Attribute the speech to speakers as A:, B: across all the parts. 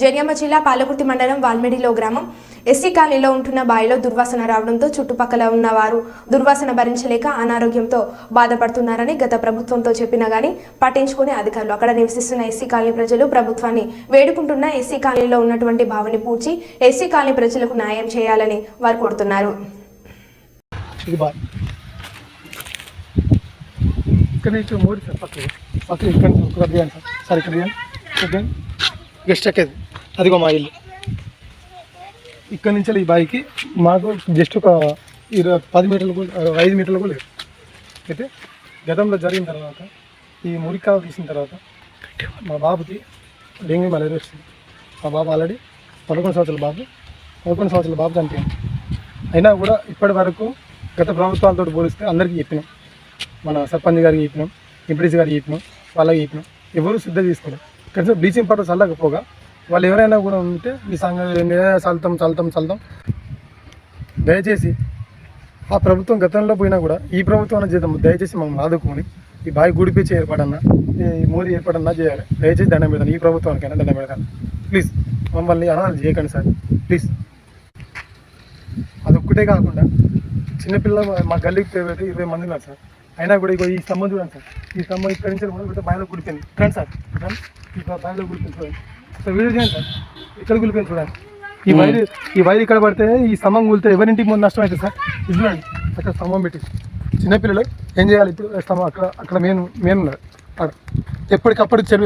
A: జనియామ జిల్లా పాలకుర్తి మండలం వాల్మెడిలో గ్రామం. ఎస్సీ కాలనీలో ఉంటున్న బావిలో దుర్వాసన రావడంతో చుట్టుపక్కల ఉన్న వారు దుర్వాసన భరించలేక అనారోగ్యంతో బాధపడుతున్నారని గత ప్రభుత్వంతో చెప్పినా గానీ పట్టించుకునే అధికారులు అక్కడ నివసిస్తున్న ఎస్సీ కాలనీ ప్రజలు ప్రభుత్వాన్ని వేడుకుంటున్న ఎస్సీ కాలనీలో ఉన్నటువంటి బావిని పూడ్చి ఎస్సీ కాలనీ ప్రజలకు న్యాయం చేయాలని వారు కోరుతున్నారు.
B: ఇక్కడ నుంచి మూడు సార్ పక్కన పక్కన ఇక్కడ ఇక్కడ సార్. ఇక్కడ గెస్ట్ ఎక్కేది. అదిగో మా ఇల్లు. ఇక్కడ నుంచి ఈ బాయికి మాకు జస్ట్ ఒక ఇరవై పది మీటర్లు కూడా ఐదు మీటర్లు కూడా లేదు. అయితే గతంలో జరిగిన తర్వాత ఈ మురికా తీసిన తర్వాత మా బాబుకి డెంగ్యూ మలేరియా వచ్చింది మా బాబు ఆల్రెడీ పదకొండు సంవత్సరాల బాబు పదకొండు సంవత్సరాల బాబు చనిపోయింది అయినా కూడా ఇప్పటి వరకు గత ప్రభుత్వాలతో పోలిస్తే అందరికీ చెప్పినాం. మన సర్పంచ్ గారికి చెప్పినాం ఎంపీడీసీ గారికి చెప్పినాం వాళ్ళకి చెప్పినాం. ఎవరు సిద్ధ తీసుకోలేదు కనీసం బ్లీచింగ్ పౌడర్ చల్లకపోగా వాళ్ళు ఎవరైనా కూడా ఉంటే ఈ సంఘ చల్తాం చల్తాం చల్తాం దయచేసి ఆ ప్రభుత్వం గతంలో పోయినా కూడా ఈ ప్రభుత్వం జీతం దయచేసి మమ్మల్ని ఆదుకొని ఈ బావి గుడిపించి ఏర్పడన్నా ఈ మోదీ ఏర్పడన్నా చేయాలి. దయచేసి దండం పెడతాను. ఈ ప్రభుత్వానికైనా దండం పెడతాను. ప్లీజ్ మమ్మల్ని అనాలి చేయకండి సార్. ప్లీజ్. అదొక్కటే కాకుండా చిన్నపిల్ల మా గల్లీకి పోయి ఇరవై మంది ఉన్నారు సార్. అయినా కూడా ఇగో ఈ స్తంభం చూడండి సార్. ఈ స్తంభం ఇక్కడి నుంచి మొదలు పెడితే బావిలో గుడిపోయింది ఫ్రెండ్ సార్. రండి. ఈ బావిలో గుడిపోయింది చూడండి. సార్ వీడియో చేయండి. సార్ ఇక్కడ కూలిపోయింది చూడండి. ఈ వైర్ ఈ వైర్ ఇక్కడ పడితే ఈ స్తంభం కూలితే ఎవరింటికి ముందు నష్టం అవుతుంది సార్? ఇది చూడండి. అక్కడ స్తంభం పెట్టి. చిన్నపిల్లలు ఏం చేయాలి? ఇప్పుడు స్తంభం అక్కడ అక్కడ మెయిన్ మెయిన్ ఉన్నారు అక్కడ. ఎప్పటికప్పుడు చెడు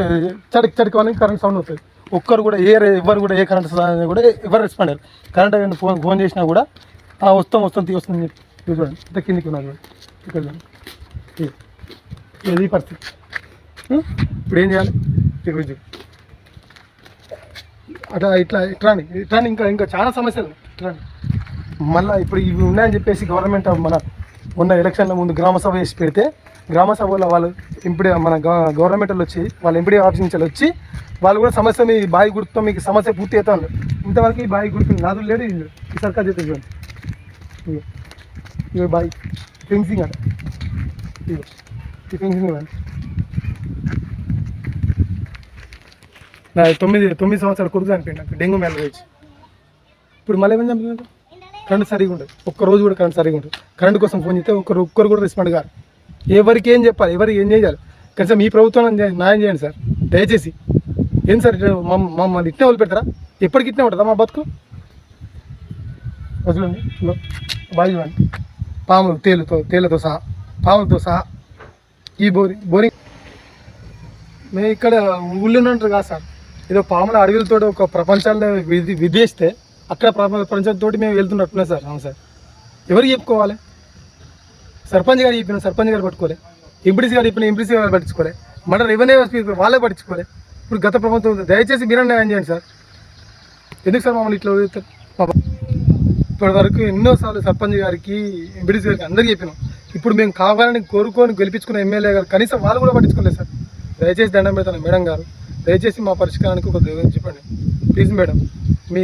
B: చడికి చడికి కరెంట్ సౌండ్ వస్తుంది. ఒక్కరు కూడా ఏ ఎవరు కూడా ఏ కరెంట్ కూడా ఎవరు రెస్పాండ్ అయ్యారు కరెంట్ ఫోన్ ఫోన్ చేసినా కూడా వస్తాం వస్తాం తీ వస్తుంది చెప్పి. చూడండి. ఇంత కిందికి ఉన్నారు ఇక్కడ ఇది. పరిస్థితి. ఇప్పుడు ఏం చేయాలి? ఇక్కడ అట్లా ఇట్లా ఇట్లా ఇట్లా ఇంకా ఇంకా చాలా సమస్యలు ఇట్లా మళ్ళీ ఇప్పుడు ఇవి ఉన్నాయని చెప్పేసి గవర్నమెంట్ మన ఉన్న ఎలక్షన్ల ముందు గ్రామ సభ చేసి పెడితే గ్రామ సభలో వాళ్ళు ఎంపీడీ మన గవర్నమెంట్ వాళ్ళు వచ్చి వాళ్ళ ఎంపీడీ ఆఫీస్ నుంచి వచ్చి వాళ్ళు కూడా సమస్య మీ బావి గుర్తుతో మీకు సమస్య పూర్తి అవుతా ఇంతవరకు ఈ బావి గుర్తు నాదు లేడు ఇల్లు ఈ సర్కార్ చేత చూడండి ఇగో. బావి ఫెన్సింగ్ అట. ఈ ఫెన్సింగ్ ఇవ్వండి నా తొమ్మిది తొమ్మిది సంవత్సరాల కొడుకు చనిపోయింది నాకు డెంగ్యూ మేళ వచ్చి ఇప్పుడు మళ్ళీ ఏమైనా చంపినారు కరెంట్ సరిగా ఉండదు. ఒక్క రోజు కూడా కరెంట్ సరిగా ఉండదు. కరెంట్ కోసం ఫోన్ చేస్తే ఒక్కరు ఒక్కరు కూడా రెస్పాండ్ కాదు ఎవరికి ఏం చెప్పాలి? ఎవరికి ఏం చేయాలి? కనీసం మీ ప్రభుత్వం న్యాయం చేయండి సార్. దయచేసి. ఏం సార్ ఇట్లా మమ్మ- మమ్మల్ని ఇట్నే వదిలిపెడతారా ఎప్పటికి ఇట్నే ఉంటుందా మా బతుకు? వదిలేండి. హలో. బాగా చూడండి పాములు తేలుతో తేలతో సహా పాములతో సహా ఈ బోరి బోరింగ్ మేము ఇక్కడ ఊళ్ళో ఉంటారు కాదు సార్. ఏదో పాముల అడవులతో ఒక ప్రపంచాల్లో విధి విధిస్తే అక్కడ ప్రపంచంతో మేము వెళ్తున్నట్టున్నాం సార్. అవును సార్. ఎవరికి చెప్పుకోవాలి? సర్పంచ్ గారు చెప్పిన సర్పంచ్ గారు పట్టుకోలే. ఎంపీడీసీ గారు చెప్పిన ఎంపీడీసీ గారు పట్టించుకోలే. మన రెవెన్యూ స్పీకర్ వాళ్ళే పట్టించుకోలే. ఇప్పుడు గత ప్రభుత్వం దయచేసి మీరే న్యాయం చేయండి సార్. ఎందుకు సార్ మమ్మల్ని ఇట్లా వదిలేస్తారు? ఇప్పటి వరకు ఎన్నోసార్లు సర్పంచ్ గారికి ఎంపీడీసీ గారికి అందరికీ చెప్పినాం. ఇప్పుడు మేము కావాలని కోరుకొని గెలిపించుకున్న ఎమ్మెల్యే గారు కనీసం వాళ్ళు కూడా పట్టించుకోలేదు సార్. దయచేసి దండం పెడతాను మేడం గారు. దయచేసి మా పరిష్కారానికి ఒక దేవుని చెప్పండి. ప్లీజ్ మేడం మీ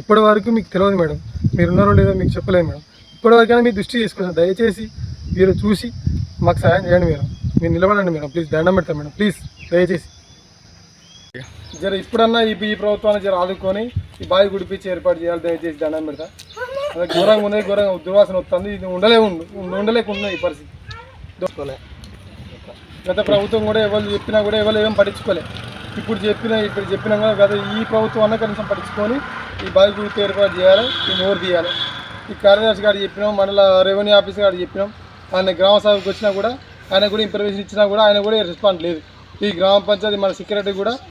B: ఇప్పటి వరకు మీకు తెలియదు మేడం మీరు ఉన్నారో లేదో మీకు చెప్పలేదు మేడం ఇప్పటి వరకైనా మీ దృష్టి తీసుకున్నాను దయచేసి మీరు చూసి మాకు సహాయం చేయండి మేడం మీరు నిలబడండి మేడం ప్లీజ్ దండం పెడతాను మేడం ప్లీజ్ దయచేసి. జర ఇప్పుడన్నా ఈ ఈ ప్రభుత్వాన్ని జర ఆదుకొని ఈ బావి గుడిపించి ఏర్పాటు చేయాలి దయచేసి దండం పెడతా. అదే ఘోరంగా ఉన్నది ఘోరంగా దుర్వాసన వస్తుంది. ఇది ఉండలే ఉండు ఉండలేకుండా ఈ పరిస్థితి. దోసుకోలే గత ప్రభుత్వం కూడా ఎవరు చెప్పినా కూడా ఎవరు ఏం పట్టించుకోలే. ఇప్పుడు చెప్పిన ఇప్పుడు చెప్పినా కూడా గత ఈ ప్రభుత్వం అన్న కనీసం పట్టించుకొని ఈ బావి ఏర్పాటు చేయాలి ఈ నోరు తీయాలి. ఈ కార్యదర్శి గారు చెప్పినాం మండల రెవెన్యూ ఆఫీస్ గారు చెప్పినాం. ఆయన గ్రామ సభకు వచ్చినా కూడా ఆయన కూడా ఇన్ఫర్మేషన్ ఇచ్చినా కూడా ఆయన కూడా రెస్పాండ్ లేదు. ఈ గ్రామ పంచాయతీ మన సెక్రటరీ కూడా